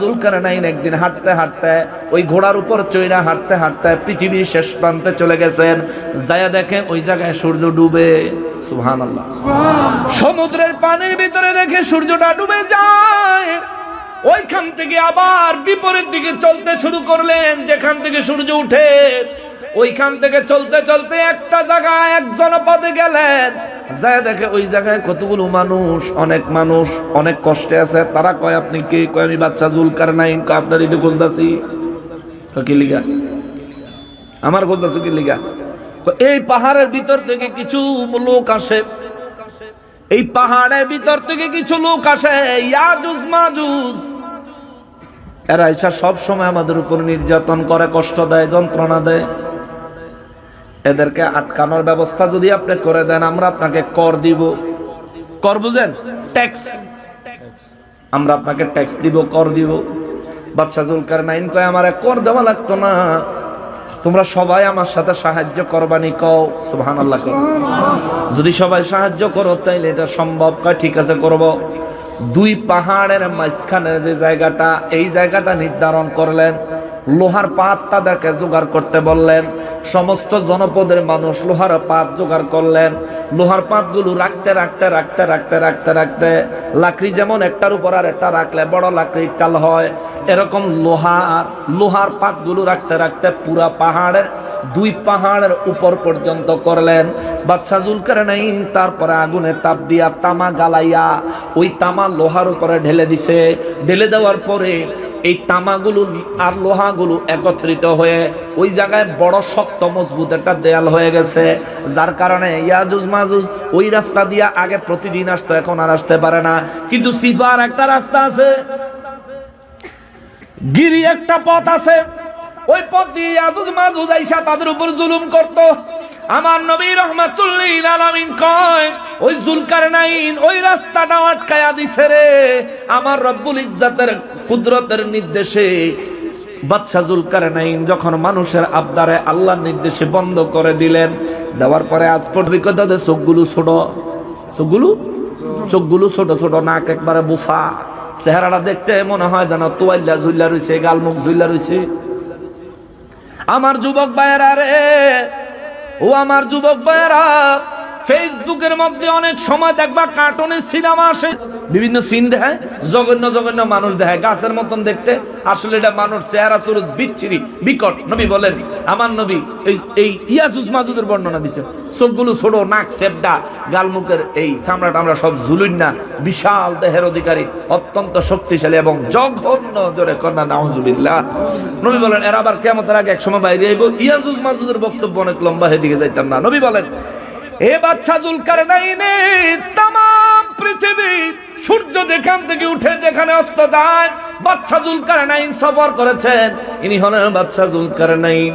জুলকারনাইন একদিন হাঁটতে হাঁটতে ওই ঘোড়ার উপর চৈরা হাঁটতে হাঁটতে পৃথিবীর শেষ প্রান্তে চলে গেছেন। যায়া দেখে ওই জায়গায় সূর্য ডুবে। সুহান আল্লাহ সমুদ্রের পানির ভিতরে দেখে সূর্যটা ডুবে যায়। ওইখান থেকে আবার বিপরীত দিকে চলতে শুরু করলেন, যেখান থেকে সূর্য উঠে। ওইখান থেকে চলতে চলতে একটা জায়গায় এক জনপদে গেলেন। যায় দেখে ওই জায়গায় কতগুলো মানুষ, অনেক মানুষ, অনেক কষ্টে আছে। তারা কয়, আপনি কে? কয়, আমি বাচ্চা জুলকার নাই আপনার ইদে খুঁজতাছি কি লিগা? আমার খুঁজতাছি কি লিগা? এই পাহাড়ের ভিতর থেকে কিছু লোক আসে। এই পাহাড়ের ভিতর থেকে কিছু লোক আসে। ইয়াজুজ মাজুজ এরা এসা সব সময় আমাদের উপর নির্যাতন করে, কষ্ট দেয়, যন্ত্রণা দেয়। এদেরকে আটকানোর ব্যবস্থা যদি আপনি করে দেন, আমরা আপনাকে কর দিব। কর বুঝেন? ট্যাক্স আমরা আপনাকে ট্যাক্স দিব, কর দিব। বাচ্চা জুলকার নাইন কয়, আমার কর দেওয়া লাগতো না। তোমরা সবাই আমার সাথে সাহায্য করবানি, কও। সুবহান আল্লাহ যদি সবাই সাহায্য করো, তাইলে এটা সম্ভব। কয়, ঠিক আছে, করব। দুই পাহাড়ের মাঝখানের যে জায়গাটা, এই জায়গাটা নির্ধারণ করলেন। লোহার পাত তাদেরকে জোগাড় করতে বললেন। সমস্ত জনপদের মানুষ লোহার পাত জোগাড় করলেন। লোহার পাতগুলো রাখতে রাখতে রাখতে রাখতে রাখতে রাখতে লাকড়ি যেমন একটার উপর আর একটা রাখলে বড় লাকড়ির টাল হয়, এরকম লোহার লোহার পাতগুলো রাখতে রাখতে পুরা পাহাড়ের দুই পাহাড়ের উপর পর্যন্ত করলেন। বাচ্চা জুলকার নাই তারপরে আগুনে তাপ দিয়া তামা গালাইয়া ওই তামা লোহার উপরে ঢেলে দিছে। ঢেলে দেওয়ার পরে এই তামাগুলো আর লোহাগুলো একত্রিত হয়ে ওই জায়গায় বড় শক্ত মজবুত একটা দেয়াল হয়ে গেছে। যার কারণে ইয়াজুজ মাজুজ ওই রাস্তা দিয়া আগে প্রতিদিন আসতো, এখন আর আসতে পারে না। কিন্তু সিফার একটা রাস্তা আছে। গিরি একটা পথ আছে। ওই পথ দিয়ে ইয়াজুজ মাজুজ আইসা তাদের উপর জুলুম করত। আমার নবী রহমাতুল্লিল আলামিন কয়, ওই জুলকার নাইন ওই রাস্তাটা আটকায়া দিছে রে। আমার রব্বুল ইজ্জাতের কুদরতের নির্দেশে বাদশা জুলকার নাইন যখন মানুষের আবদারে আল্লাহর নির্দেশে বন্ধ করে দিলেন, দেওয়ার পরে আজ পর্যন্ত চোখগুলো ছোট। চোখগুলো? চোখগুলো ছোট ছোট, নাক একবারে বোসা চেহারাটা দেখতে মনে হয় যেন তোয়াল্লা ঝুল্লা রয়েছে গালমুখ ঝুল্লা রয়েছে আমার যুবক ভাইয়েরা রে ও আমার যুবক ভাইয়েরা ফেসবুকের মধ্যে অনেক সময় দেখবা কার্টুনের সিনেমা আসে। বিভিন্ন সিন দেখায়, জঘন্য জঘন্য মানুষ দেখায়। গাছের মতন দেখতে। আসলে এটা মানুষ চেহারা চুরুত বিচ্ছিরি, বিকট। নবী বলেন, আমার নবী এই এই ইয়াসুস মাজুদের বর্ণনা দিচ্ছেন চোখগুলো ছোট, নাক সেপডা গালমুখের এই চামড়া টামড়া সব ঝুলুন না। বিশাল দেহের অধিকারী, অত্যন্ত শক্তিশালী এবং জঘন্য জোরে কন্যা নাহজুবিল্লাহ নবী বলেন, এরা আবার কেমতের আগে এক সময় বাইরে আইব। ইয়াসুস মাজুদের বক্তব্য অনেক লম্বা হয়ে দিকে যাইতাম না। নবী বলেন এ বাচ্চা জুলকার নাইনে তাম পৃথিবী সূর্য যেখান থেকে উঠে যেখানে অস্ত যায়, বাচ্চা জুলকার নাইন সফর করেছেন। ইনি হলেন বাচ্চা জুলকার নাইন